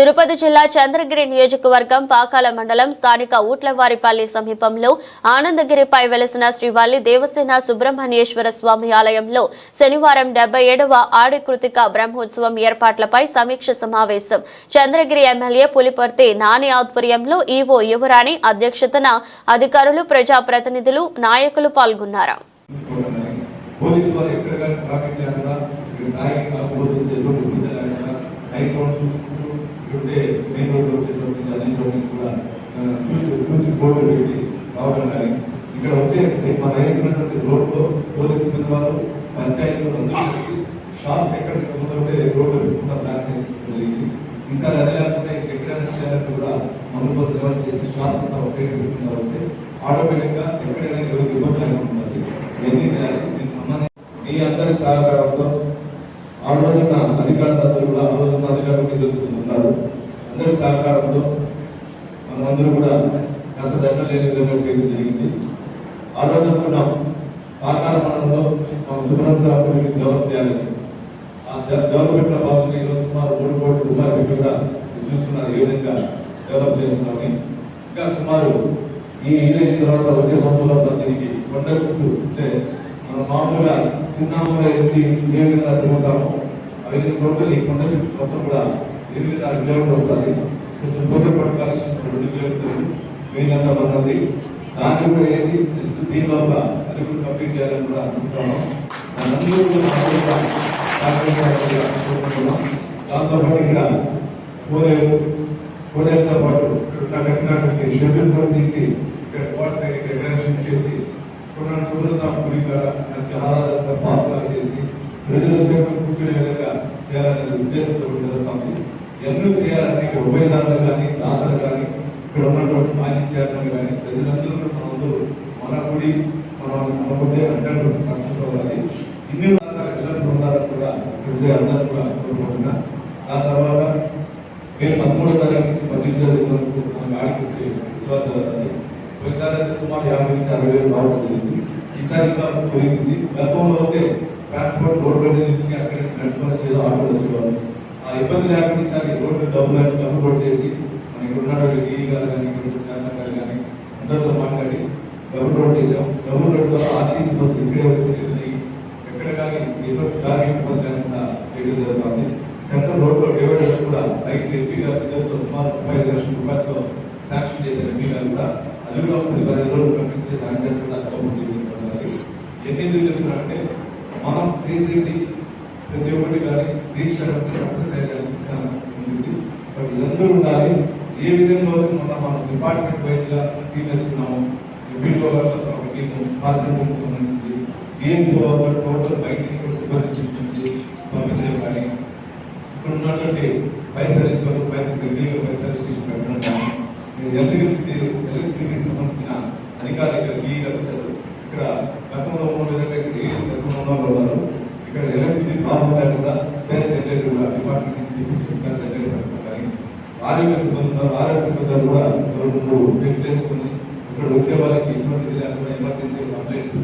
తిరుపతి జిల్లా చంద్రగిరి నియోజకవర్గం పాకాల మండలం స్థానిక ఊట్లవారిపల్లి సమీపంలో ఆనందగిరిపై వెలసిన శ్రీవల్లి దేవసేన సుబ్రహ్మణ్యేశ్వర స్వామి ఆలయంలో శనివారం డెబ్బై ఏడవ ఆడికృతిక బ్రహ్మోత్సవం ఏర్పాట్లపై సమీక్ష సమావేశం. చంద్రగిరి ఎమ్మెల్యే పులిపర్తి నాని ఆధ్వర్యంలో ఈవో యువరాణి అధ్యక్షతన అధికారులు ప్రజాప్రతినిధులు నాయకులు పాల్గొన్నారు. పోలీసు వారు ఎక్కడ కానీ ట్రాఫిక్ నైట్ రోడ్ చూసుకుంటూ ఇక్కడే మెయిన్ రోడ్ వచ్చేటువంటి అన్ని రోడ్డు కూడా చూసి చూసి బోర్డు పెట్టి రావడం కానీ ఇక్కడ వచ్చే మన వేసినటువంటి రోడ్లో పోలీసు మీద వాళ్ళు పంచాయతీలో షాప్స్ ఎక్కడ ఉంటే రోడ్డు పెట్టుకుంటా ప్లాన్ చేసుకోవడం జరిగింది. ఈసారి అదే లేకుండా ఎక్కడైనా చేయాలంటే కూడా మందు కోసం డెవలప్ చేసి షాప్స్ అంతా ఒక సైడ్ పెట్టుకుంటా వస్తే ఆటోమేటిక్గా ఎక్కడైనా ఎవరికి ఇబ్బంది లేకుండా ఉంటుంది. ఇవన్నీ చేయాలి. దీనికి సంబంధించి మీ అందరి సహకారంతో ఆ రోజున అధికారులందరూ కూడా ఆ రోజున అధికారులు తెలుసుకుంటున్నారు అందరి సహకారంతో మనమందరూ కూడా గత దశ లేని విధంగా చేయడం జరిగింది. ఆ రోజు అనుకున్నాం ఆకార మండలంలో మనం సుబ్రహ్మ సాగుని డెవలప్ చేయాలి. ఆ డెవలప్మెంట్లో భాగంగా ఈరోజు సుమారు మూడు కోట్ల రూపాయలు పెట్టి కూడా చూస్తున్నారు ఏ విధంగా డెవలప్ చేస్తున్నామని. ఇంకా సుమారు ఈ ఇరవై తర్వాత వచ్చే సంవత్సరంలో దీనికి కొండ చుట్టూ అంటే మామూలుగా చిన్నాముగా ఎత్తి ఏ విధంగా తిరుగుతామో ఆ విధంగా టోటల్ ఈ కొండ చుట్టూ మొత్తం కూడా ఎనిమిది ఆరు కిలోమీటర్లు వస్తుంది కొంచెం టోటల్ పట్టు కలెక్షన్స్ రెండు కిలోమీటర్లు వీళ్ళంతా ఉన్నది దాన్ని కూడా వేసి జస్ట్ దీని లోపల అది కూడా కంప్లీట్ చేయాలని కూడా అనుకుంటున్నాం దానందరూ కూడా అనుకుంటున్నాం దాంతో ఇక్కడ కోరేరు కోరేరుతో పాటు కట్టినటువంటి షెడ్యూల్ కూడా తీసి ఇక్కడ కోట సైడ్ ఇక్కడ డైరెక్షన్ చేసి కొన్నాడు సూర్యస్వామి గుడి కూడా చాలా ఆరాధన చేసి ప్రజల సేవలు కూర్చునే విధంగా చేయాలనే ఉద్దేశంతో జరుగుతుంది. ఎన్నో చేయాలని ఉభయదారులు కానీ దాతలు కానీ ఇక్కడ ఉన్నటువంటి మాజీ చైర్మన్ కానీ ప్రజలందరూ మనందరూ మన గుడి మనం అనుకుంటే హండ్రెడ్ పర్సెంట్ సక్సెస్ అవ్వాలి. ఇన్ని ఇళ్ళ బృందాలు కూడా ఇక్కడ అందరూ కూడా కోరుకుంటున్నా దాని తర్వాత మేము పదమూడో తరగతి నుంచి పద్దెనిమిది తరగతి వరకు మన గాడికి విశ్వాసాలు పోయినసారి సుమారు యాభై నుంచి అరవై వేలు రావడం ఈసారి ఇంకా పెరిగింది. గతంలో అయితే ట్రాన్స్పోర్ట్ రోడ్ మీద నుంచి అక్కడి నుంచి నడుచుకొని వచ్చేదో ఆటోలు వచ్చేవాళ్ళు ఆ ఇబ్బంది లేకుండా ఈసారి రోడ్డు డబ్బులు డబ్బు రోడ్ చేసి మన ఇక్కడ ఉన్నటువంటి గారు కానీ ఇక్కడ ఉన్న చంద్ర గారు కానీ అందరితో మాట్లాడి డబుల్ రోడ్ చేసాం డబుల్ రోడ్లో ఆర్టీసీ బస్సు ఇక్కడే వచ్చి ఎక్కడ కానీ ఎటువంటి దారి ఇబ్బంది లేకుండా చేయడం జరుగుతుంది. సెంట్రల్ రోడ్లో డివైడర్స్ కూడా రైట్ ఎక్కువగా పిల్లలతో సుమారు ముప్పై ఐదు లక్షలు రూపాయలతో శాంక్షన్ చేసిన ఎంపీ గారు కూడా అది కూడా కొన్ని పదిహేను రోజులు పంపించే సాంక్షన్ కూడా అకౌంట్ ఎన్ని ఎందుకు చెప్తున్నారంటే మనం చేసేది ప్రతి ఒక్కటి కానీ దీక్ష సక్సెస్ అయ్యేదానికి చాలా ఉంటుంది బట్ ఇదందరూ ఉండాలి. ఏ విధంగా మన మన డిపార్ట్మెంట్ వైజ్గా టీం వేసుకున్నాము ఎంపీలో ఒక టీం పార్సల్ సంబంధించింది. డిఎంపీ టోటల్ బయట సిబ్బంది తీసుకొచ్చి పంపించడం కానీ ఇక్కడ ఉన్నటువంటి ఫైర్ సర్వీస్ వాళ్ళు ఫైర్ ఢిల్లీలో ఫైర్ సర్వీస్ స్టేషన్ పెట్టడం. కానీ ఎలక్ట్రిసిటీ ఎలక్ట్రిసిటీకి సంబంధించిన అధికారులు ఇక్కడ కీగా ఇక్కడ గతంలో మూడు విధంగా గతంలో ఉన్నారు. ఇక్కడ ఎల్ఎస్సీ ప్రాబ్లం కూడా స్టేట్ జనరేటర్ కూడా డిపార్ట్మెంట్ నుంచి తెప్పించి స్పేర్ జనరేటర్ కానీ ఆరోగ్య సిబ్బంది ఆరోగ్య సిబ్బంది కూడా రెండు చేసుకుని ఇక్కడ వచ్చే వాళ్ళకి ఎటువంటి లేకుండా ఎమర్జెన్సీ కంప్లైంట్స్